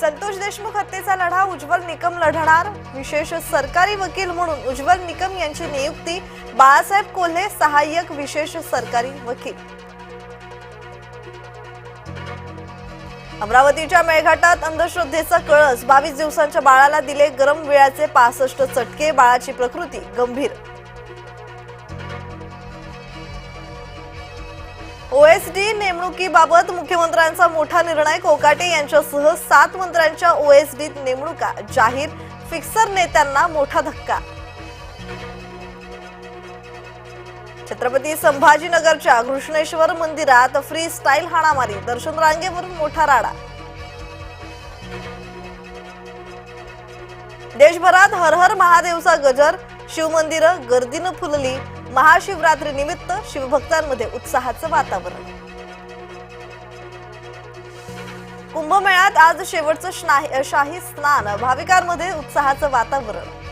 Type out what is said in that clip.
संतोष देशमुख हत्येचा लढा उज्ज्वल निकम लढणार. विशेष सरकारी वकील म्हणून उज्ज्वल निकम यांची नियुक्ती बाळासाहेब कोल्हे सहाय्यक विशेष सरकारी वकील. अमरावतीच्या मेळघाटात अंधश्रद्धेचा कळस. बावीस दिवसांच्या बाळाला दिले गरम वेळाचे पासष्ट चटके. बाळाची प्रकृती गंभीर. ओएसडी नेमणुकीबाबत मुख्यमंत्र्यांचा मोठा निर्णय. कोकाटे यांच्यासह सात मंत्र्यांच्या ओएसडीत नेमणुका. जाहीर फिक्सर नेत्यांना मोठा धक्का. छत्रपती संभाजीनगरच्या कृष्णेश्वर मंदिरात फ्री स्टाईल हाणामारी. दर्शन रांगेवरून मोठा राडा. देशभरात हर हर महादेवचा गजर. शिवमंदिरं गर्दीनं फुलली. महाशिवरात्री निमित्त शिवभक्तांमध्ये उत्साहाचं वातावरण. कुंभमेळ्यात आज शेवटचं शाही स्नान. भाविकांमध्ये उत्साहाचं वातावरण.